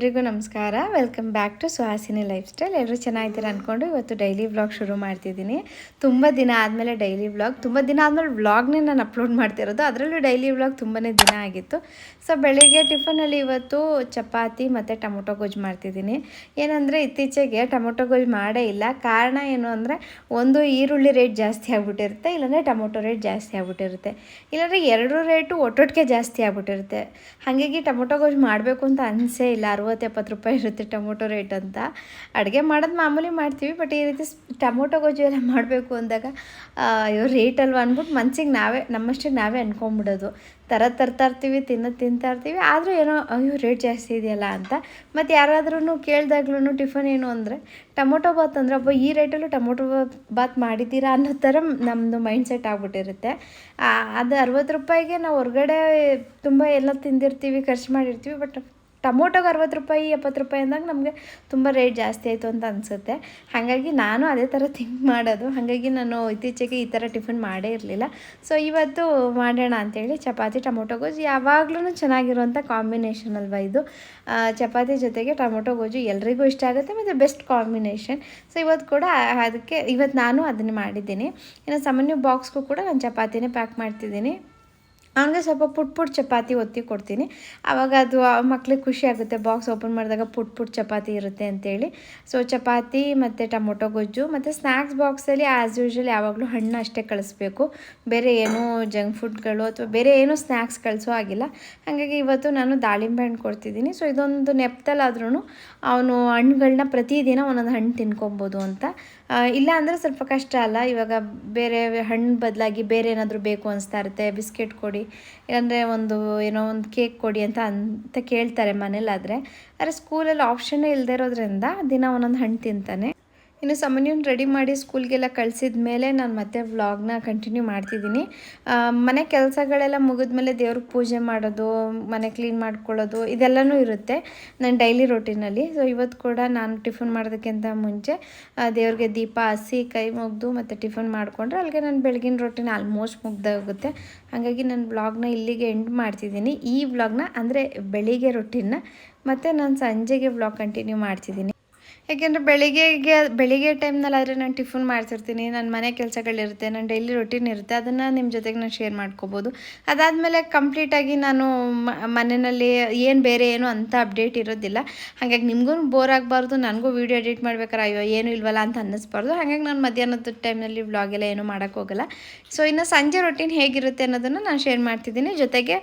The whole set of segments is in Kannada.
ಎಲ್ರಿಗೂ ನಮಸ್ಕಾರ. Welcome back to Suhasini lifestyle ಎಲ್ಲರೂ ಚೆನ್ನಾಗಿದ್ದೀರ ಅಂದ್ಕೊಂಡು ಇವತ್ತು ಡೈಲಿ ವ್ಲಾಗ್ ಶುರು ಮಾಡ್ತಿದ್ದೀನಿ. ತುಂಬ ದಿನ ಆದಮೇಲೆ ಡೈಲಿ ವ್ಲಾಗ್ ತುಂಬ ದಿನ ಆದಮೇಲೆ ವ್ಲಾಗ್ನೇ ನಾನು ಅಪ್ಲೋಡ್ ಮಾಡ್ತಿರೋದು. ಅದರಲ್ಲೂ ಡೈಲಿ ವ್ಲಾಗ್ ತುಂಬಾ ದಿನ ಆಗಿತ್ತು. ಸೊ ಬೆಳಿಗ್ಗೆ ಟಿಫನಲ್ಲಿ ಇವತ್ತು ಚಪಾತಿ ಮತ್ತು ಟೊಮೊಟೊ ಗೊಜ್ಜು ಮಾಡ್ತಿದ್ದೀನಿ. ಏನಂದರೆ ಇತ್ತೀಚೆಗೆ ಟೊಮೊಟೊ ಗೊಜ್ಜು ಮಾಡೇ ಇಲ್ಲ. ಕಾರಣ ಏನು ಅಂದರೆ ಒಂದು ಈರುಳ್ಳಿ ರೇಟ್ ಜಾಸ್ತಿ ಆಗಿಬಿಟ್ಟಿರುತ್ತೆ, ಇಲ್ಲಾಂದರೆ ಟೊಮೊಟೊ ರೇಟ್ ಜಾಸ್ತಿ ಆಗ್ಬಿಟ್ಟಿರುತ್ತೆ. ಇಲ್ಲಾಂದರೆ ಎರಡೂ ರೇಟು ಒಟ್ಟೊಟ್ಟಿಗೆ ಜಾಸ್ತಿ ಆಗ್ಬಿಟ್ಟಿರುತ್ತೆ. ಹಾಗಾಗಿ ಟೊಮೊಟೊ ಗೊಜ್ಜು ಮಾಡಬೇಕು ಅಂತ ಅನಿಸೇ ಇಲ್ಲ. ಎಪ್ಪತ್ತು ರೂಪಾಯಿ ಇರುತ್ತೆ ಟೊಮೊಟೊ ರೇಟ್ ಅಂತ. ಅಡುಗೆ ಮಾಡೋದು ಮಾಮೂಲಿ ಮಾಡ್ತೀವಿ, ಬಟ್ ಈ ರೀತಿ ಟೊಮೊಟೊ ಗೊಜ್ಜು ಎಲ್ಲ ಮಾಡಬೇಕು ಅಂದಾಗ ಅಯ್ಯೋ, ರೇಟ್ ಅಲ್ವಾ ಅಂದ್ಬಿಟ್ಟು ಮನ್ಸಿಗೆ ನಾವೇ ನಮ್ಮಷ್ಟೇ ನಾವೇ ಅನ್ಕೊಂಬಿಡೋದು. ಥರ ತರ್ತಾ ಇರ್ತೀವಿ, ತಿನ್ನೋದು ತಿಂತಾ ಇರ್ತೀವಿ, ಆದರೂ ಏನೋ, ಅಯ್ಯೋ, ರೇಟ್ ಜಾಸ್ತಿ ಇದೆಯಲ್ಲ ಅಂತ. ಮತ್ತು ಯಾರಾದ್ರೂ ಕೇಳಿದಾಗ್ಲೂ ಟಿಫನ್ ಏನು ಅಂದರೆ, ಟೊಮೊಟೊ ಬಾತ್ ಅಂದರೆ, ಅಬ್ಬ, ಈ ರೇಟಲ್ಲೂ ಟೊಮೊಟೊ ಬಾತ್ ಮಾಡಿದ್ದೀರಾ ಅನ್ನೋ ಥರ ನಮ್ಮದು ಮೈಂಡ್ ಸೆಟ್ ಆಗ್ಬಿಟ್ಟಿರುತ್ತೆ. ಅದು ಅರವತ್ತು ರೂಪಾಯಿಗೆ ನಾವು ಹೊರಗಡೆ ತುಂಬ ಎಲ್ಲ ತಿಂದಿರ್ತೀವಿ, ಖರ್ಚು ಮಾಡಿರ್ತೀವಿ, ಬಟ್ ಟೊಮೊಟೊಗೆ ಅರವತ್ತು ರೂಪಾಯಿ, ಎಪ್ಪತ್ತು ರೂಪಾಯಿ ಅಂದಾಗ ನಮಗೆ ತುಂಬ ರೇಟ್ ಜಾಸ್ತಿ ಆಯಿತು ಅಂತ ಅನಿಸುತ್ತೆ. ಹಾಗಾಗಿ ನಾನು ಅದೇ ಥರ ಥಿಂಕ್ ಮಾಡೋದು. ಹಾಗಾಗಿ ನಾನು ಇತ್ತೀಚೆಗೆ ಈ ಥರ ಟಿಫಿನ್ ಮಾಡೇ ಇರಲಿಲ್ಲ. ಸೊ ಇವತ್ತು ಮಾಡೋಣ ಅಂತೇಳಿ ಚಪಾತಿ, ಟೊಮೊಟೊ, ಗೊಜ್ಜು ಯಾವಾಗಲೂ ಚೆನ್ನಾಗಿರುವಂಥ ಕಾಂಬಿನೇಷನ್ ಅಲ್ವಾ ಇದು. ಚಪಾತಿ ಜೊತೆಗೆ ಟೊಮೊಟೊ, ಗೊಜ್ಜು ಎಲ್ರಿಗೂ ಇಷ್ಟ ಆಗುತ್ತೆ. ಮತ್ತು ಬೆಸ್ಟ್ ಕಾಂಬಿನೇಷನ್ ಸೊ ಇವತ್ತು ಕೂಡ ಅದಕ್ಕೆ, ಇವತ್ತು ನಾನು ಅದನ್ನು ಮಾಡಿದ್ದೀನಿ. ಇನ್ನು ಸಾಮಾನ್ಯ ಬಾಕ್ಸ್ಗೂ ಕೂಡ ನಾನು ಚಪಾತಿನೇ ಪ್ಯಾಕ್ ಮಾಡ್ತಿದ್ದೀನಿ. ಹಂಗೆ ಸ್ವಲ್ಪ ಪುಟ್ ಪುಟ್ ಚಪಾತಿ ಒತ್ತಿ ಕೊಡ್ತೀನಿ. ಆವಾಗ ಅದು ಮಕ್ಳಿಗೆ ಖುಷಿ ಆಗುತ್ತೆ. ಬಾಕ್ಸ್ ಓಪನ್ ಮಾಡಿದಾಗ ಪುಟ್ ಪುಟ್ ಚಪಾತಿ ಇರುತ್ತೆ ಅಂತೇಳಿ. ಸೊ ಚಪಾತಿ ಮತ್ತು ಟೊಮೊಟೊ ಗೊಜ್ಜು ಮತ್ತು ಸ್ನ್ಯಾಕ್ಸ್ ಬಾಕ್ಸಲ್ಲಿ ಆ್ಯಸ್ ಯೂಶ್ವಲ್ ಯಾವಾಗಲೂ ಹಣ್ಣು ಅಷ್ಟೇ ಕಳಿಸ್ಬೇಕು. ಬೇರೆ ಏನೂ ಜಂಕ್ ಫುಡ್ಗಳು ಅಥವಾ ಬೇರೆ ಏನೂ ಸ್ನ್ಯಾಕ್ಸ್ ಕಳಿಸೋ ಆಗಿಲ್ಲ ಹಾಗಾಗಿ ಇವತ್ತು ನಾನು ದಾಳಿಂಬೆ ಹಣ್ಣು ಕೊಡ್ತಿದ್ದೀನಿ. ಸೊ ಇದೊಂದು ನೆಪ್ತಲ್ಲಾದ್ರೂ ಅವನು ಹಣ್ಣುಗಳನ್ನ ಪ್ರತಿದಿನ ಒಂದೊಂದು ಹಣ್ಣು ತಿನ್ಕೊಬೋದು ಅಂತ ಇಲ್ಲ ಅಂದರೆ ಸ್ವಲ್ಪ ಕಷ್ಟ ಅಲ್ಲ. ಇವಾಗ ಬೇರೆ ಹಣ್ಣು ಬದಲಾಗಿ ಬೇರೆ ಏನಾದರೂ ಬೇಕು ಅನಿಸ್ತಾ ಇರುತ್ತೆ. ಬಿಸ್ಕೆಟ್ ಕೊಡಿ, ಇಲ್ಲಾಂದರೆ ಒಂದು ಏನೋ ಒಂದು ಕೇಕ್ ಕೊಡಿ ಅಂತ ಅಂತ ಕೇಳ್ತಾರೆ ಮನೇಲಾದರೆ ಆದರೆ. ಸ್ಕೂಲಲ್ಲಿ ಆಪ್ಷನ್ನೇ ಇಲ್ಲದೆ ಇರೋದ್ರಿಂದ ದಿನ ಒಂದೊಂದು ಹಣ್ಣು ತಿಂತಾನೆ. ಇನ್ನು ಸಾಮಾನ್ಯನ ರೆಡಿ ಮಾಡಿ ಸ್ಕೂಲ್ಗೆಲ್ಲ ಕಳಿಸಿದ ಮೇಲೆ ನಾನು ಮತ್ತೆ ವ್ಲಾಗ್ನ ಕಂಟಿನ್ಯೂ ಮಾಡ್ತಿದ್ದೀನಿ. ಮನೆ ಕೆಲಸಗಳೆಲ್ಲ ಮುಗಿದ ಮೇಲೆ ದೇವ್ರಿಗೆ ಪೂಜೆ ಮಾಡೋದು, ಮನೆ ಕ್ಲೀನ್ ಮಾಡ್ಕೊಳ್ಳೋದು, ಇದೆಲ್ಲನೂ ಇರುತ್ತೆ ನನ್ನ ಡೈಲಿ ರೊಟೀನಲ್ಲಿ ಸೊ ಇವತ್ತು ಕೂಡ ನಾನು ಟಿಫನ್ ಮಾಡೋದಕ್ಕಿಂತ ಮುಂಚೆ ದೇವ್ರಿಗೆ ದೀಪ ಹಸಿ, ಕೈ ಮುಗ್ದು ಮತ್ತು ಟಿಫನ್ ಮಾಡಿಕೊಂಡ್ರೆ ಅಲ್ಲಿಗೆ ನನ್ನ ಬೆಳಗಿನ ರೊಟೀನ್ ಆಲ್ಮೋಸ್ಟ್ ಮುಗ್ದೋಗುತ್ತೆ ಹಾಗಾಗಿ ನಾನು ವ್ಲಾಗ್ನ ಇಲ್ಲಿಗೆ ಎಂಡ್ ಮಾಡ್ತಿದ್ದೀನಿ. ಈ ವ್ಲಾಗ್ನ ಅಂದರೆ ಬೆಳಿಗ್ಗೆ ರೊಟೀನ್ನ ಮತ್ತು ನಾನು ಸಂಜೆಗೆ ವ್ಲಾಗ್ ಕಂಟಿನ್ಯೂ ಮಾಡ್ತಿದ್ದೀನಿ. ಯಾಕೆಂದರೆ ಬೆಳಿಗ್ಗೆಗೆ ಬೆಳಿಗ್ಗೆ ಟೈಮ್ನಲ್ಲಾದರೆ ನಾನು ಟಿಫನ್ ಮಾಡ್ತಿರ್ತೀನಿ ನನ್ನ ಮನೆ ಕೆಲಸಗಳಿರುತ್ತೆ ನನ್ನ ಡೈಲಿ ರೊಟೀನ್ ಇರುತ್ತೆ, ಅದನ್ನು ನಿಮ್ಮ ಜೊತೆಗೆ ನಾನು ಶೇರ್ ಮಾಡ್ಕೋಬೋದು. ಅದಾದಮೇಲೆ ಕಂಪ್ಲೀಟಾಗಿ ನಾನು ಮನೆಯಲ್ಲಿ ಏನು ಬೇರೆ ಏನು ಅಂತ ಅಪ್ಡೇಟ್ ಇರೋದಿಲ್ಲ. ಹಾಗಾಗಿ ನಿಮಗೂ ಬೋರ್ ಆಗಬಾರ್ದು, ನನಗೂ ವೀಡಿಯೋ ಎಡಿಟ್ ಮಾಡ್ಬೇಕಾರೆ ಅಯ್ಯೋ, ಏನು ಇಲ್ವಲ್ಲ ಅಂತ ಅನ್ನಿಸ್ಬಾರ್ದು. ಹಾಗಾಗಿ ನಾನು ಮಧ್ಯಾಹ್ನದ ಟೈಮ್ನಲ್ಲಿ ವ್ಲಾಗ್ ಎಲ್ಲ ಏನೂ ಮಾಡೋಕ್ಕೋಗಲ್ಲ ಸೊ ಇನ್ನು ಸಂಜೆ ರೊಟೀನ್ ಹೇಗಿರುತ್ತೆ ಅನ್ನೋದನ್ನು ನಾನು ಶೇರ್ ಮಾಡ್ತಿದ್ದೀನಿ. ಜೊತೆಗೆ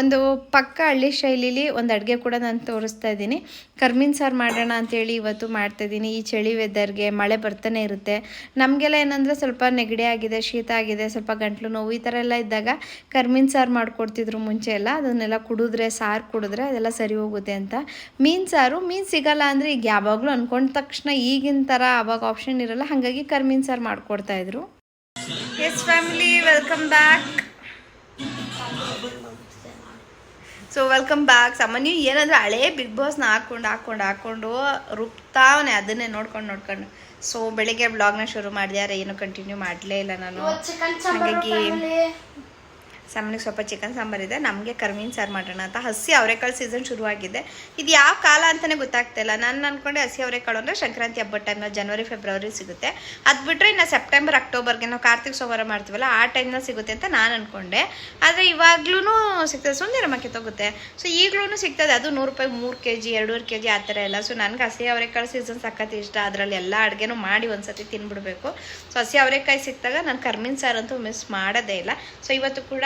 ಒಂದು ಪಕ್ಕ ಹಳ್ಳಿ ಶೈಲಿಲಿ ಒಂದು ಅಡುಗೆ ಕೂಡ ನಾನು ತೋರಿಸ್ತಾ ಇದ್ದೀನಿ. ಕರ್ಮೀನ್ ಸಾರು ಮಾಡೋಣ ಅಂತೇಳಿ ಇವತ್ತು ಮಾಡ್ತಾ ಇದ್ದೀನಿ. ಈ ಚಳಿ ವೆದರ್ಗೆ ಮಳೆ ಬರ್ತಾನೆ ಇರುತ್ತೆ. ನಮಗೆಲ್ಲ ಏನಂದರೆ ಸ್ವಲ್ಪ ನೆಗಡಿ ಆಗಿದೆ, ಶೀತ ಆಗಿದೆ, ಸ್ವಲ್ಪ ಗಂಟ್ಲು ನೋವು, ಈ ಥರ ಎಲ್ಲ ಇದ್ದಾಗ ಕರ್ಮೀನ್ ಸಾರು ಮಾಡಿಕೊಡ್ತಿದ್ರು ಮುಂಚೆ ಎಲ್ಲ. ಅದನ್ನೆಲ್ಲ ಕುಡಿದ್ರೆ, ಸಾರು ಕುಡಿದ್ರೆ ಅದೆಲ್ಲ ಸರಿ ಹೋಗುತ್ತೆ ಅಂತ. ಮೀನು ಸಾರು, ಮೀನು ಸಿಗಲ್ಲ ಅಂದರೆ ಈಗ ಯಾವಾಗಲೂ ಅಂದ್ಕೊಂಡ ತಕ್ಷಣ ಈಗಿನ ಥರ ಆವಾಗ ಆಪ್ಷನ್ ಇರಲ್ಲ. ಹಾಗಾಗಿ ಕರ್ಮೀನ್ ಸಾರು ಮಾಡಿಕೊಡ್ತಾಯಿದ್ರು yes family welcome back so welcome back ಸಾಮಾನ್ಯ ಏನಂದ್ರೆ ಹಳೆ ಬಿಗ್ ಬಾಸ್ನ ಹಾಕೊಂಡು ಹಾಕೊಂಡು ಹಾಕೊಂಡು ರುಬ್ತಾವನೆ ಅದನ್ನೇ ನೋಡ್ಕೊಂಡು ನೋಡ್ಕೊಂಡು. ಸೊ ಬೆಳಿಗ್ಗೆ ಬ್ಲಾಗ್ನ ಶುರು ಮಾಡಿದೆ ಯಾರು ಏನು ಕಂಟಿನ್ಯೂ ಮಾಡಲೇ ಇಲ್ಲ ನಾನು. ಹಾಗಾಗಿ ಸಾಮಾನ್ಯ ಸ್ವಲ್ಪ ಚಿಕನ್ ಸಾಂಬಾರಿದೆ ನಮಗೆ ಕರ್ಮೀನ್ ಸಾರು ಮಾಡೋಣ ಅಂತ. ಹಸಿ ಅವರೆಕಾಳು ಸೀಸನ್ ಶುರುವಾಗಿದೆ. ಇದು ಯಾವ ಕಾಲ ಅಂತಲೇ ಗೊತ್ತಾಗ್ತಿಲ್ಲ ನಾನು ಅನ್ಕೊಂಡೆ ಹಸಿ ಅವರೆಕಾಳು ಅಂದರೆ ಸಂಕ್ರಾಂತಿ ಹಬ್ಬದ ಟೈಮ್ನ ಜನವರಿ ಫೆಬ್ರವರಿ ಸಿಗುತ್ತೆ. ಅದು ಬಿಟ್ಟರೆ ಇನ್ನು ಸೆಪ್ಟೆಂಬರ್ ಅಕ್ಟೋಬರ್ಗೆ ನಾವು ಕಾರ್ತಿಕ್ ಸೋಮವಾರ ಮಾಡ್ತೀವಲ್ಲ, ಆ ಟೈಮ್ನಲ್ಲಿ ಸಿಗುತ್ತೆ ಅಂತ ನಾನು ಅಂದ್ಕೊಂಡೆ ಆದರೆ ಇವಾಗ್ಲೂ ಸಿಗ್ತದೆ. ಸುಂದರ ಮಕ್ಕೆ ಸೊ ಈಗಲೂ ಸಿಗ್ತದೆ. ಅದು ನೂರು ರೂಪಾಯಿ, ಮೂರು ಕೆ ಜಿ ಎರಡೂವರೆ ಕೆ ಜಿ ಆ ಥರ ಎಲ್ಲ. ಸೊ ನನಗೆ ಹಸಿ ಅವರೆಕಾಳು ಸೀಸನ್ ಸಖತ್ ಇಷ್ಟ. ಅದರಲ್ಲಿ ಎಲ್ಲ ಅಡುಗೆನೂ ಮಾಡಿ ಒಂದ್ಸತಿ ತಿನ್ಬಿಡ್ಬೇಕು. ಸೊ ಹಸಿ ಅವರೆಕಾಯಿ ಸಿಕ್ಕಿದಾಗ ನಾನು ಕರ್ಮಿನ್ ಸಾರು ಅಂತೂ ಮಿಸ್ ಮಾಡೋದೇ ಇಲ್ಲ. ಸೊ ಇವತ್ತು ಕೂಡ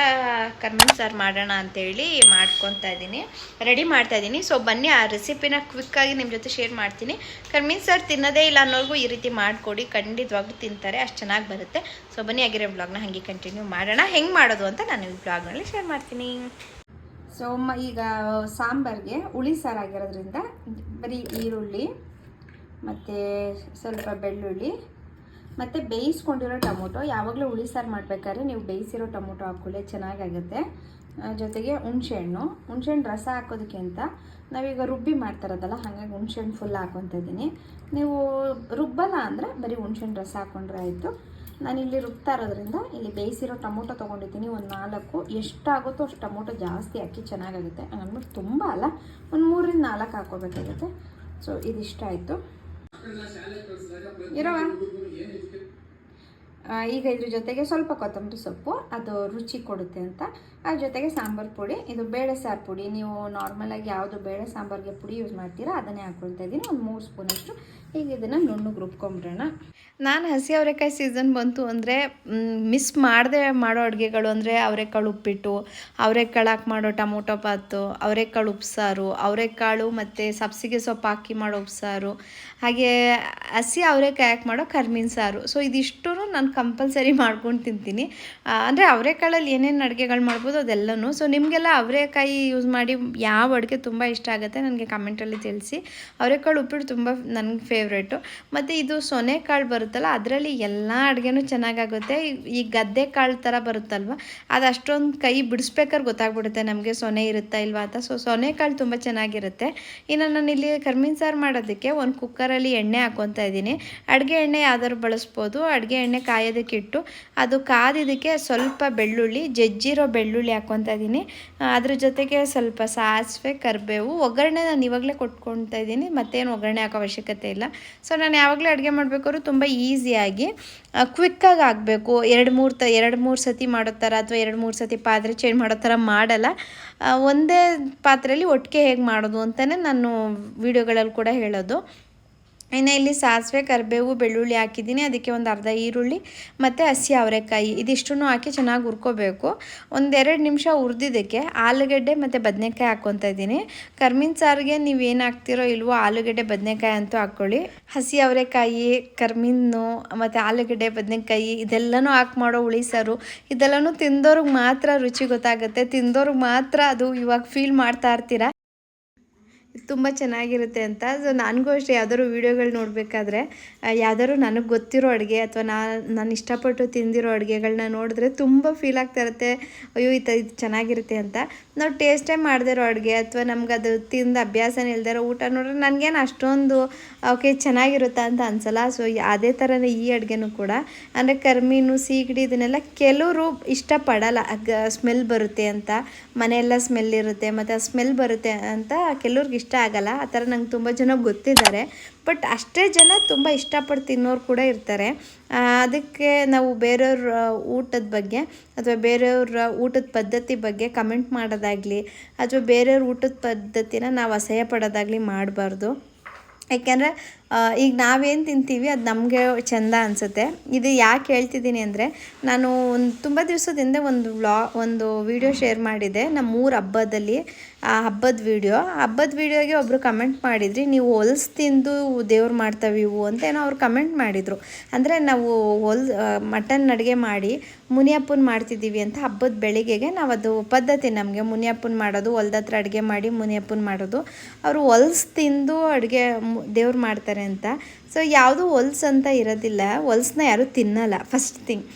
ಕರ್ಮೀನ್ ಸಾರು ಮಾಡೋಣ ಅಂತೇಳಿ ಮಾಡ್ಕೊತಾ ಇದ್ದೀನಿ. ರೆಡಿ ಮಾಡ್ತಾ ಇದ್ದೀನಿ. ಸೊ ಬನ್ನಿ, ಆ ರೆಸಿಪಿನ ಕ್ವಿಕ್ಕಾಗಿ ನಿಮ್ಮ ಜೊತೆ ಶೇರ್ ಮಾಡ್ತೀನಿ. ಕರ್ಮೀನ್ ಸಾರು ತಿನ್ನೋದೇ ಇಲ್ಲ ಅನ್ನೋರ್ಗೂ ಈ ರೀತಿ ಮಾಡಿಕೊಡಿ. ಖಂಡಿತವಾಗ್ಲೂ ತಿಂತಾರೆ. ಅಷ್ಟು ಚೆನ್ನಾಗಿ ಬರುತ್ತೆ. ಸೊ ಬನ್ನಿ ಆಗಿರೋ ಬ್ಲಾಗ್ನ ಹಾಗೆ ಕಂಟಿನ್ಯೂ ಮಾಡೋಣ. ಹೆಂಗೆ ಮಾಡೋದು ಅಂತ ನಾನು ಈ ಬ್ಲಾಗ್ನಲ್ಲಿ ಶೇರ್ ಮಾಡ್ತೀನಿ. ಸೊ ಈಗ, ಸಾಂಬಾರಿಗೆ ಹುಳಿ ಸಾರಾಗಿರೋದ್ರಿಂದ ಬರೀ ಈರುಳ್ಳಿ, ಮತ್ತು ಸ್ವಲ್ಪ ಬೆಳ್ಳುಳ್ಳಿ ಮತ್ತು ಬೇಯಿಸ್ಕೊಂಡಿರೋ ಟೊಮೊಟೊ ಯಾವಾಗಲೂ ಹುಳಿ ಸಾರು ಮಾಡಬೇಕಾದ್ರೆ ನೀವು ಬೇಯಿಸಿರೋ ಟೊಮೊಟೊ ಹಾಕೊಳ್ಳಿ ಚೆನ್ನಾಗಾಗುತ್ತೆ. ಜೊತೆಗೆ ಹುಣಸೆಹಣ್ಣು. ಹುಣಸೆಹಣ್ಣು ರಸ ಹಾಕೋದಕ್ಕಿಂತ ನಾವೀಗ ರುಬ್ಬಿ ಮಾಡ್ತಾರದಲ್ಲ, ಹಾಗಾಗಿ ಹುಣಸೆಹಣ್ಣು ಫುಲ್ ಹಾಕೊತ ಇದ್ದೀನಿ. ನೀವು ರುಬ್ಬಲ್ಲ ಅಂದರೆ ಬರೀ ಹುಣಸೆಹಣ್ಣು ರಸ ಹಾಕೊಂಡ್ರೆ ಆಯಿತು. ನಾನು ಇಲ್ಲಿ ರುಬ್ತಾ ಇರೋದ್ರಿಂದ ಇಲ್ಲಿ ಬೇಯಿಸಿರೋ ಟೊಮೊಟೊ ತೊಗೊಂಡಿದ್ದೀನಿ. ಒಂದು ನಾಲ್ಕು, ಎಷ್ಟಾಗುತ್ತೋ ಅಷ್ಟು ಟೊಮೊಟೊ ಜಾಸ್ತಿ ಹಾಕಿ ಚೆನ್ನಾಗಾಗುತ್ತೆ. ಹಂಗಂದ್ಬಿಟ್ಟು ತುಂಬ ಅಲ್ಲ, ಒಂದು ಮೂರರಿಂದ ನಾಲ್ಕು ಹಾಕೋಬೇಕಾಗುತ್ತೆ ಸೊ ಇದಿಷ್ಟ ಆಯಿತು. ಇರವ ಈಗ ಇದ್ರ ಜೊತೆಗೆ ಸ್ವಲ್ಪ ಕೊತ್ತಂಬರಿ ಸೊಪ್ಪು, ಅದು ರುಚಿ ಕೊಡುತ್ತೆ ಅಂತ. ಅದ್ರ ಜೊತೆಗೆ ಸಾಂಬಾರು ಪುಡಿ, ಇದು ಬೇಳೆ ಸಾರು ಪುಡಿ. ನೀವು ನಾರ್ಮಲಾಗಿ ಯಾವುದು ಬೇಳೆ ಸಾಂಬಾರಿಗೆ ಪುಡಿ ಯೂಸ್ ಮಾಡ್ತೀರಾ, ಅದನ್ನೇ ಹಾಕೊಳ್ತಾ ಇದ್ದೀನಿ. ಒಂದು ಮೂರು ಸ್ಪೂನಷ್ಟು ಈಗ ಇದನ್ನು ನುಣ್ಣಗೆ ರುಬ್ಕೊಂಬಿಡೋಣ ನಾನು ಹಸಿ ಅವರೆಕಾಯಿ ಸೀಸನ್ ಬಂತು ಅಂದರೆ ಮಿಸ್ ಮಾಡದೆ ಮಾಡೋ ಅಡುಗೆಗಳು ಅಂದರೆ ಅವರೆಕಾಳು ಉಪ್ಪಿಟ್ಟು, ಅವರೆಕಾಳು ಹಾಕಿ ಮಾಡೋ ಟೊಮೊಟೊ ಬಾತು ಅವರೆಕಾಳು ಉಪ್ಸಾರು, ಅವರೆಕಾಳು ಮತ್ತು ಸಬ್ಸಿಗೆ ಸೊಪ್ಪು ಹಾಕಿ ಮಾಡೋ ಉಪ್ಸಾರು, ಹಾಗೆ ಹಸಿ ಅವರೆಕಾಯಿ ಹಾಕಿ ಮಾಡೋ ಕರ್ಮೀನ್ ಸಾರು. ಸೊ ಇದಿಷ್ಟು ನಾನು ಕಂಪಲ್ಸರಿ ಮಾಡ್ಕೊಂಡು ತಿಂತೀನಿ. ಅಂದರೆ ಅವರೆಕಾಳಲ್ಲಿ ಏನೇನು ಅಡುಗೆಗಳು ಮಾಡ್ಬೋದು ಅದೆಲ್ಲನೂ. ಸೊ ನಿಮಗೆಲ್ಲ ಅವರೆಕಾಯಿ ಯೂಸ್ ಮಾಡಿ ಯಾವ ಅಡುಗೆ ತುಂಬ ಇಷ್ಟ ಆಗುತ್ತೆ ನನಗೆ ಕಮೆಂಟಲ್ಲಿ ತಿಳಿಸಿ. ಅವರೆಕಾಳು ಉಪ್ಪಿಟ್ಟು ತುಂಬ ನನಗೆ ಫೇವ್ರೇಟು ಮತ್ತು ಇದು ಸೊನೆ ಕಾಳು ಬರುತ್ತಲ್ಲ, ಅದರಲ್ಲಿ ಎಲ್ಲ ಅಡುಗೆನೂ ಚೆನ್ನಾಗಾಗುತ್ತೆ. ಈ- ಗದ್ದೆ ಕಾಳು ಥರ ಬರುತ್ತಲ್ವ, ಅದು ಅಷ್ಟೊಂದು ಕೈ ಬಿಡಿಸ್ಬೇಕಾದ್ರೆ ಗೊತ್ತಾಗ್ಬಿಡುತ್ತೆ ನಮಗೆ ಸೊನೆ ಇರುತ್ತಾ ಇಲ್ವಾ ಅಂತ. ಸೊ ಸೊನೆ ಕಾಳು ತುಂಬ ಚೆನ್ನಾಗಿರುತ್ತೆ. ಇನ್ನು ನಾನು ಇಲ್ಲಿ ಕರ್ಮೀನ್ ಸಾರು ಮಾಡೋದಕ್ಕೆ ಒಂದು ಕುಕ್ಕರಲ್ಲಿ ಎಣ್ಣೆ ಹಾಕೊತಾ ಇದ್ದೀನಿ. ಅಡುಗೆ ಎಣ್ಣೆ ಯಾವ್ದಾದ್ರು ಬಳಸ್ಬೋದು. ಅಡುಗೆ ಎಣ್ಣೆ ಕಾಯೋದಕ್ಕಿಟ್ಟು ಅದು ಕಾದಿದ್ದಕ್ಕೆ ಸ್ವಲ್ಪ ಬೆಳ್ಳುಳ್ಳಿ, ಜಜ್ಜಿರೋ ಬೆಳ್ಳುಳ್ಳಿ ಹಾಕೊತಾ ಇದ್ದೀನಿ. ಅದ್ರ ಜೊತೆಗೆ ಸ್ವಲ್ಪ ಸಾಸಿವೆ, ಕರಿಬೇವು ಒಗ್ಗರಣೆ ನಾನು ಇವಾಗಲೇ ಕೊಟ್ಕೊಳ್ತಾ ಇದ್ದೀನಿ. ಮತ್ತೇನು ಒಗ್ಗರಣೆ ಹಾಕೋ ಅವಶ್ಯಕತೆ ಇಲ್ಲ. ಸೊ ನಾನು ಯಾವಾಗಲೂ ಅಡುಗೆ ಮಾಡಬೇಕಾದ್ರೂ ತುಂಬ ಈಸಿಯಾಗಿ ಕ್ವಿಕ್ಕಾಗಿ ಆಗಬೇಕು ಎರಡು ಮೂರು ತ, ಎರಡು ಮೂರು ಸತಿ ಮಾಡೋ ಥರ ಅಥವಾ ಎರಡು ಮೂರು ಸತಿ ಪಾತ್ರೆ ಚೇಂಜ್ ಮಾಡೋ ಥರ ಮಾಡಲ್ಲ. ಒಂದೇ ಪಾತ್ರೆಯಲ್ಲಿ ಒಟ್ಟಿಗೆ ಹೇಗೆ ಮಾಡೋದು ಅಂತಲೇ ನಾನು ವೀಡಿಯೋಗಳಲ್ಲಿ ಕೂಡ ಹೇಳೋದು. ಇನ್ನು ಇಲ್ಲಿ ಸಾಸಿವೆ, ಕರಿಬೇವು, ಬೆಳ್ಳುಳ್ಳಿ ಹಾಕಿದ್ದೀನಿ. ಅದಕ್ಕೆ ಒಂದು ಅರ್ಧ ಈರುಳ್ಳಿ ಮತ್ತು ಹಸಿ ಅವರೆಕಾಯಿ. ಇದಿಷ್ಟನ್ನು ಹಾಕಿ ಚೆನ್ನಾಗಿ ಹುರ್ಕೋಬೇಕು. ಒಂದೆರಡು ನಿಮಿಷ ಹುರಿದಿದ್ದಕ್ಕೆ ಆಲೂಗಡ್ಡೆ ಮತ್ತು ಬದನೆಕಾಯಿ ಹಾಕ್ಕೊತಾ ಇದ್ದೀನಿ. ಕರ್ಮಿನ್ ಸಾರಿಗೆ ನೀವು ಏನು ಹಾಕ್ತಿರೋ ಇಲ್ವೋ ಆಲೂಗಡ್ಡೆ, ಬದನೆಕಾಯಿ ಅಂತೂ ಹಾಕ್ಕೊಳ್ಳಿ. ಹಸಿ ಅವರೆಕಾಯಿ, ಕರ್ಮಿನ್ನು ಮತ್ತು ಆಲೂಗಡ್ಡೆ, ಬದನೆಕಾಯಿ ಇದೆಲ್ಲನೂ ಹಾಕಿ ಮಾಡೋ ಹುಳಿ ಸಾರು. ಇದೆಲ್ಲನೂ ತಿಂದೋರಿಗೆ ಮಾತ್ರ ರುಚಿ ಗೊತ್ತಾಗುತ್ತೆ. ತಿಂದೋರಿಗೆ ಮಾತ್ರ ಅದು ಇವಾಗ ಫೀಲ್ ಮಾಡ್ತಾ ಇರ್ತೀರ? ತುಂಬ ಚೆನ್ನಾಗಿರುತ್ತೆ ಅಂತ. ಸೊ ನನಗೂ ಅಷ್ಟೇ ಯಾವ್ದಾದ್ರು ವೀಡಿಯೋಗಳು ನೋಡಬೇಕಾದ್ರೆ ಯಾವ್ದಾದ್ರು ನನಗೆ ಗೊತ್ತಿರೋ ಅಡುಗೆ ಅಥವಾ ನಾನು ಇಷ್ಟಪಟ್ಟು ತಿಂದಿರೋ ಅಡುಗೆಗಳನ್ನ ನೋಡಿದ್ರೆ ತುಂಬ ಫೀಲ್ ಆಗ್ತಾ ಇರುತ್ತೆ. ಅಯ್ಯೋ ಈ ಇದು ಚೆನ್ನಾಗಿರುತ್ತೆ ಅಂತ. ನಾವು ಟೇಸ್ಟೇ ಮಾಡದೇ ಇರೋ ಅಡುಗೆ ಅಥವಾ ನಮ್ಗೆ ಅದು ತಿಂದ ಅಭ್ಯಾಸನೇ ಇಲ್ಲದೆ ಊಟ ನೋಡಿದ್ರೆ ನನಗೇನು ಅಷ್ಟೊಂದು, ಓಕೆ, ಚೆನ್ನಾಗಿರುತ್ತಾ? ಅಂತ ಅನಿಸಲ್ಲ. ಸೊ ಅದೇ ಥರನೇ ಈ ಅಡುಗೆನೂ ಕೂಡ. ಅಂದರೆ ಕರ್ಮೀನು, ಸೀಗಡಿ ಇದನ್ನೆಲ್ಲ ಕೆಲವರು ಇಷ್ಟಪಡಲ್ಲ. ಸ್ಮೆಲ್ ಬರುತ್ತೆ ಅಂತ. ಮನೆಯೆಲ್ಲ ಸ್ಮೆಲ್ ಇರುತ್ತೆ, ಮತ್ತು ಆ ಸ್ಮೆಲ್ ಬರುತ್ತೆ ಅಂತ ಕೆಲವ್ರಿಗೆ ಇಷ್ಟ ಆಗಲ್ಲ, ಆ ಥರ ನಂಗೆ ತುಂಬ ಜನ ಗೊತ್ತಿದ್ದಾರೆ. ಬಟ್ ಅಷ್ಟೇ ಜನ ತುಂಬ ಇಷ್ಟಪಟ್ಟು ತಿನ್ನೋರು ಕೂಡ ಇರ್ತಾರೆ. ಅದಕ್ಕೆ ನಾವು ಬೇರೆಯವ್ರ ಊಟದ ಬಗ್ಗೆ ಅಥವಾ ಬೇರೆಯವ್ರ ಊಟದ ಪದ್ಧತಿ ಬಗ್ಗೆ ಕಮೆಂಟ್ ಮಾಡೋದಾಗಲಿ ಅಥವಾ ಬೇರೆಯವ್ರ ಊಟದ ಪದ್ಧತಿನ ನಾವು ಅಸಹ್ಯ ಪಡೋದಾಗಲಿ ಮಾಡಬಾರ್ದು. ಯಾಕೆಂದರೆ ಈಗ ನಾವೇನು ತಿಂತೀವಿ, ಅದು ನಮಗೆ ಚೆಂದ ಅನಿಸುತ್ತೆ. ಇದು ಯಾಕೆ ಹೇಳ್ತಿದ್ದೀನಿ ಅಂದರೆ, ನಾನು ಒಂದು ತುಂಬ ದಿವಸದಿಂದ ಒಂದು ವ್ಲಾ, ಒಂದು ವಿಡಿಯೋ ಶೇರ್ ಮಾಡಿದೆ ನಮ್ಮ ಊರ ಹಬ್ಬದಲ್ಲಿ, ಆ ಹಬ್ಬದ ವಿಡಿಯೋ. ಹಬ್ಬದ ವಿಡಿಯೋಗೆ ಒಬ್ಬರು ಕಮೆಂಟ್ ಮಾಡಿದ್ರಿ, ನೀವು ಹೊಲ್ಸ್ ತಿಂದು ದೇವ್ರು ಮಾಡ್ತಾವೆ ಇವು ಅಂತ ಏನೋ ಅವ್ರು ಕಮೆಂಟ್ ಮಾಡಿದರು. ಅಂದರೆ ನಾವು ಹೊಲ್ ಮಟನ್ ಅಡುಗೆ ಮಾಡಿ ಮುನಿಯಪ್ಪನ ಮಾಡ್ತಿದ್ದೀವಿ ಅಂತ ಹಬ್ಬದ ಬೆಳಿಗ್ಗೆಗೆ ನಾವು ಅದು ಪದ್ಧತಿ ನಮಗೆ. ಮುನಿಯಪ್ಪನ ಮಾಡೋದು, ಹೊಲ್ದ ಹತ್ರ ಅಡುಗೆ ಮಾಡಿ ಮುನಿಯಪ್ಪನ ಮಾಡೋದು. ಅವರು ಹೊಲ್ಸ್ ತಿಂದು ಅಡುಗೆ ದೇವ್ರು ಮಾಡ್ತಾರೆ. ಅಂತ. ಸೊ ಯಾವುದು ಹೊಲ್ಸ್ ಅಂತ ಇರೋದಿಲ್ಲ. ಹೊಲ್ಸ್ನ ಯಾರೂ ತಿನ್ನಲ್ಲ. ಫಸ್ಟ್ ಥಿಂಗ್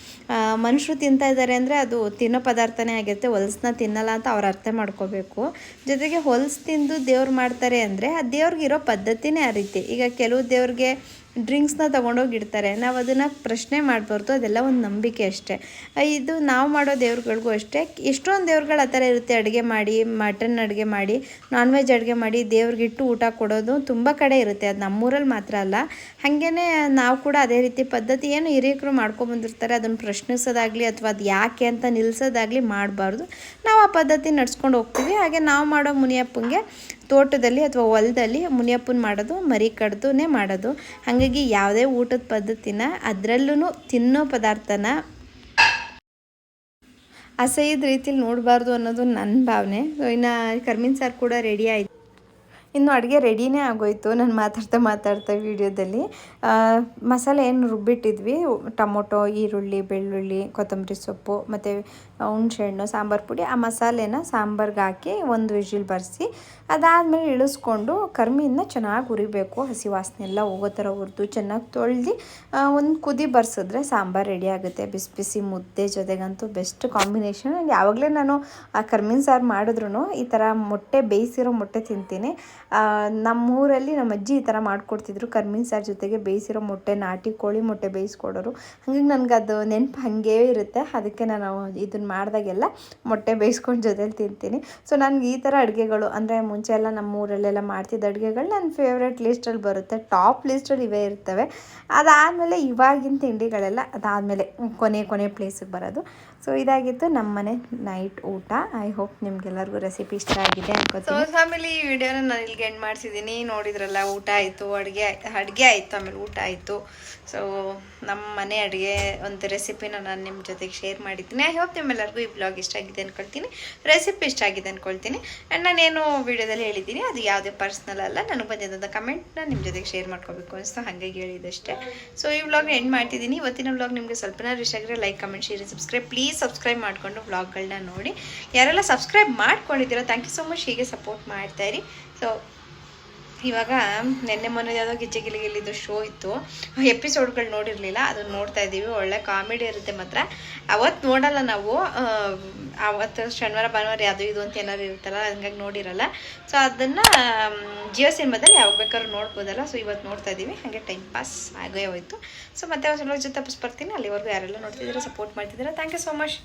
ಮನುಷ್ಯರು ತಿಂತಾ ಇದ್ದಾರೆ ಅಂದರೆ ಅದು ತಿನ್ನೋ ಪದಾರ್ಥನೇ ಆಗಿರುತ್ತೆ. ಹೊಲ್ಸ್ನ ತಿನ್ನಲ್ಲ ಅಂತ ಅವ್ರು ಅರ್ಥ ಮಾಡ್ಕೋಬೇಕು. ಜೊತೆಗೆ ಹೊಲ್ಸ್ ತಿಂದು ದೇವ್ರು ಮಾಡ್ತಾರೆ ಅಂದರೆ ಆ ದೇವ್ರಿಗೆ ಇರೋ ಪದ್ಧತಿನೇ ಆ ರೀತಿ. ಈಗ ಕೆಲವು ದೇವ್ರಿಗೆ ಡ್ರಿಂಕ್ಸ್ನ ತೊಗೊಂಡೋಗಿ ಇಡ್ತಾರೆ ನಾವು ಅದನ್ನು ಪ್ರಶ್ನೆ ಮಾಡಬಾರ್ದು, ಅದೆಲ್ಲ ಒಂದು ನಂಬಿಕೆ ಅಷ್ಟೇ. ಇದು ನಾವು ಮಾಡೋ ದೇವ್ರುಗಳಿಗೂ ಅಷ್ಟೇ. ಎಷ್ಟೊಂದು ದೇವ್ರುಗಳು ಆ ಥರ ಇರುತ್ತೆ, ಅಡುಗೆ ಮಾಡಿ, ಮಟನ್ ಅಡುಗೆ ಮಾಡಿ ನಾನ್ ವೆಜ್ ಅಡುಗೆ ಮಾಡಿ ದೇವ್ರಿಗಿಟ್ಟು ಊಟ ಕೊಡೋದು ತುಂಬ ಕಡೆ ಇರುತ್ತೆ. ಅದು ನಮ್ಮೂರಲ್ಲಿ ಮಾತ್ರ ಅಲ್ಲ. ಹಾಗೇ ನಾವು ಕೂಡ ಅದೇ ರೀತಿ ಪದ್ಧತಿ ಏನು ಹಿರಿಯಕರು ಮಾಡ್ಕೊಂಬಂದಿರ್ತಾರೆ ಅದನ್ನು ಪ್ರಶ್ನಿಸೋದಾಗಲಿ ಅಥವಾ ಅದು ಯಾಕೆ ಅಂತ ನಿಲ್ಲಿಸೋದಾಗಲಿ ಮಾಡಬಾರ್ದು. ನಾವು ಆ ಪದ್ಧತಿ ನಡ್ಸ್ಕೊಂಡು ಹೋಗ್ತೀವಿ. ಹಾಗೆ ನಾವು ಮಾಡೋ ಮುನಿಯಪ್ಪಂಗೆ ತೋಟದಲ್ಲಿ ಅಥವಾ ಹೊಲದಲ್ಲಿ ಮುನಿಯಪ್ಪನ ಮಾಡೋದು, ಮರಿ ಕಡ್ದುನೇ ಮಾಡೋದು. ಹಾಗಾಗಿ ಯಾವುದೇ ಊಟದ ಪದ್ಧತಿನ ಅದರಲ್ಲೂ ತಿನ್ನೋ ಪದಾರ್ಥನ ಅಸಹ್ಯದ ರೀತಿಲಿ ನೋಡಬಾರ್ದು ಅನ್ನೋದು ನನ್ನ ಭಾವನೆ. ಸೊ ಇನ್ನು ಕರ್ಮಿನ್ ಸಾರು ಕೂಡ ರೆಡಿ ಆಯಿತು. ಇನ್ನು ಅಡುಗೆ ರೆಡಿನೇ ಆಗೋಯ್ತು ನಾನು ಮಾತಾಡ್ತಾ ಮಾತಾಡ್ತಾ ವೀಡಿಯೋದಲ್ಲಿ. ಮಸಾಲೆ ಏನು ರುಬ್ಬಿಟ್ಟಿದ್ವಿ. ಟೊಮೊಟೊ, ಈರುಳ್ಳಿ, ಬೆಳ್ಳುಳ್ಳಿ, ಕೊತ್ತಂಬರಿ ಸೊಪ್ಪು, ಮತ್ತು ಹುಣ್ಸೆಹಣ್ಣು, ಸಾಂಬಾರು ಪುಡಿ, ಆ ಮಸಾಲೆನ ಸಾಂಬಾರ್ಗೆ ಹಾಕಿ ಒಂದು ವಿಜಿಲ್ ಬರೆಸಿ, ಅದಾದಮೇಲೆ ಇಳಿಸ್ಕೊಂಡು ಕರ್ಮಿಯಿಂದ ಚೆನ್ನಾಗಿ ಹುರಿಬೇಕು. ಹಸಿ ವಾಸನೆ ಎಲ್ಲ ಹೋಗೋ ಥರ ಹುರಿದು ಚೆನ್ನಾಗಿ ತೊಳ್ದು ಒಂದು ಕುದಿ ಬರ್ಸಿದ್ರೆ ಸಾಂಬಾರು ರೆಡಿ ಆಗುತ್ತೆ. ಬಿಸಿ ಬಿಸಿ ಮುದ್ದೆ ಜೊತೆಗಂತೂ ಬೆಸ್ಟ್ ಕಾಂಬಿನೇಷನ್. ಯಾವಾಗಲೇ ನಾನು ಆ ಕರ್ಮಿನ ಸಾರು ಮಾಡಿದ್ರು ಈ ಥರ ಮೊಟ್ಟೆ ಬೇಯಿಸಿರೋ ಮೊಟ್ಟೆ ತಿಂತೀನಿ. ನಮ್ಮೂರಲ್ಲಿ ನಮ್ಮ ಅಜ್ಜಿ ಈ ಥರ ಮಾಡಿಕೊಡ್ತಿದ್ರು. ಕರ್ಮೀನ್ ಸಾರು ಜೊತೆಗೆ ಬೇಯಿಸಿರೋ ಮೊಟ್ಟೆ, ನಾಟಿ ಕೋಳಿ ಮೊಟ್ಟೆ ಬೇಯಿಸ್ಕೊಡೋರು. ಹಾಗಾಗಿ ನನಗೆ ಅದು ನೆನಪು ಹಾಗೇ ಇರುತ್ತೆ. ಅದಕ್ಕೆ ನಾನು ಇದನ್ನು ಮಾಡಿದಾಗೆಲ್ಲ ಮೊಟ್ಟೆ ಬೇಯಿಸ್ಕೊಂಡು ಜೊತೆಲಿ ತಿಂತೀನಿ. ಸೊ, ನನಗೆ ಈ ಥರ ಅಡುಗೆಗಳು ಅಂದರೆ ಮುಂಚೆ ಎಲ್ಲ ನಮ್ಮ ಊರಲ್ಲೆಲ್ಲ ಮಾಡ್ತಿದ್ದ ಅಡುಗೆಗಳು ನನ್ನ ಫೇವ್ರೆಟ್ ಲಿಸ್ಟಲ್ಲಿ ಬರುತ್ತೆ. ಟಾಪ್ ಲಿಸ್ಟಲ್ಲಿ ಇವೇ ಇರ್ತವೆ. ಅದಾದಮೇಲೆ ಇವಾಗಿನ ತಿಂಡಿಗಳೆಲ್ಲ ಅದಾದಮೇಲೆ ಕೊನೆ ಕೊನೆ ಪ್ಲೇಸಿಗೆ ಬರೋದು. ಸೊ ಇದಾಗಿತ್ತು ನಮ್ಮ ಮನೆ ನೈಟ್ ಊಟ. ಐ ಹೋಪ್ ನಿಮ್ಗೆಲ್ಲರಿಗೂ ರೆಸಿಪಿ ಇಷ್ಟ ಆಗಿದೆ ಅನ್ಕೋತೀನಿ. ಸೊ ಆಮೇಲೆ ಈ ವಿಡಿಯೋನ ನಾನು ಇಲ್ಲಿಗೆ ಎಂಡ್ ಮಾಡಿಸಿದ್ದೀನಿ ನೋಡಿದ್ರಲ್ಲ, ಊಟ ಆಯಿತು, ಅಡುಗೆ ಅಡುಗೆ ಆಯಿತು, ಆಮೇಲೆ ಊಟ ಆಯಿತು. ಸೊ ನಮ್ಮ ಮನೆ ಅಡುಗೆ ಒಂದು ರೆಸಿಪಿನ ನಾನು ನಿಮ್ಮ ಜೊತೆಗೆ ಶೇರ್ ಮಾಡಿದ್ದೀನಿ ಐ ಹೋಪ್ ನಿಮ್ಮೆಲ್ಲರಿಗೂ ಈ ಬ್ಲಾಗ್ ಇಷ್ಟ ಆಗಿದೆ ಅಂದ್ಕೊಳ್ತೀನಿ ರೆಸಿಪಿ ಇಷ್ಟ ಆಗಿದೆ ಅಂದ್ಕೊಳ್ತೀನಿ ಆ್ಯಂಡ್ ನಾನೇನು ವಿಡಿಯೋದಲ್ಲಿ ಹೇಳಿದ್ದೀನಿ, ಅದು ಯಾವುದೇ ಪರ್ಸ್ನಲ್ ಅಲ್ಲ. ನನಗೆ ಬಂದಿದ್ದಂಥ ಕಮೆಂಟ್ನ ನಿಮ್ಮ ಜೊತೆಗೆ ಶೇರ್ ಮಾಡ್ಕೋಬೇಕು ಅನಿಸ್ತು. ಹಾಗಾಗಿ ಹೇಳಿದಷ್ಟೇ ಸೊ ಈ ವ್ಲಾಗ್ನ ಎಂಡ್ ಮಾಡ್ತಿದ್ದೀನಿ. ಇವತ್ತಿನ ವ್ಲಾಗ್ ನಿಮಗೆ ಸ್ವಲ್ಪನ ಇಷ್ಟ ಆಗಿದ್ರೆ like comment share subscribe please subscribe ಮಾಡಿಕೊಂಡು ವ್ಲಾಗ್ಗಳನ್ನ ನೋಡಿ. ಯಾರೆಲ್ಲ ಸಬ್ಸ್ಕ್ರೈಬ್ ಮಾಡ್ಕೊಂಡಿದ್ದೀರೋ ಥ್ಯಾಂಕ್ ಯು ಸೊ ಮಚ್ ಹೀಗೆ ಸಪೋರ್ಟ್ ಮಾಡ್ತಾಯಿರಿ ಸೊ ಇವಾಗ ನಿನ್ನೆ ಮೊನ್ನೆ ಯಾವುದೋ ಗಿಚ್ಚೆ ಗಿಲಿಗಿಲಿದ್ದು ಶೋ ಇತ್ತು. ಎಪಿಸೋಡ್ಗಳು ನೋಡಿರಲಿಲ್ಲ, ಅದನ್ನ ನೋಡ್ತಾ ಇದ್ದೀವಿ. ಒಳ್ಳೆ ಕಾಮಿಡಿ ಇರುತ್ತೆ ಮಾತ್ರ. ಅವತ್ತು ನೋಡಲ್ಲ ನಾವು ಅವತ್ತು ಶನಿವಾರ, ಭಾನುವಾರ ಯಾವುದು ಇದು ಅಂತ ಏನಾದ್ರು ಇರುತ್ತಲ್ಲ, ಹಂಗಾಗಿ ನೋಡಿರಲ್ಲ. ಸೊ ಅದನ್ನು ಜಿಯೋ ಸಿನಿಮಾದಲ್ಲಿ ಯಾವಾಗ ಬೇಕಾದ್ರೂ ನೋಡ್ಬೋದಲ್ಲ. ಸೊ ಇವತ್ತು ನೋಡ್ತಾ ಇದ್ದೀವಿ. ಹಾಗೆ ಟೈಮ್ ಪಾಸ್ ಆಗೇ ಹೋಯಿತು. ಸೊ ಮತ್ತೆ ಒಂದು ಜೊತೆ ತಪ್ಪಿಸ್ಬರ್ತೀನಿ. ಅಲ್ಲಿವರೆಗೂ ಯಾರೆಲ್ಲ ನೋಡ್ತಿದ್ದೀರಾ ಸಪೋರ್ಟ್ ಮಾಡ್ತಿದ್ದೀರಾ ಥ್ಯಾಂಕ್ ಯು ಸೋ ಮಚ್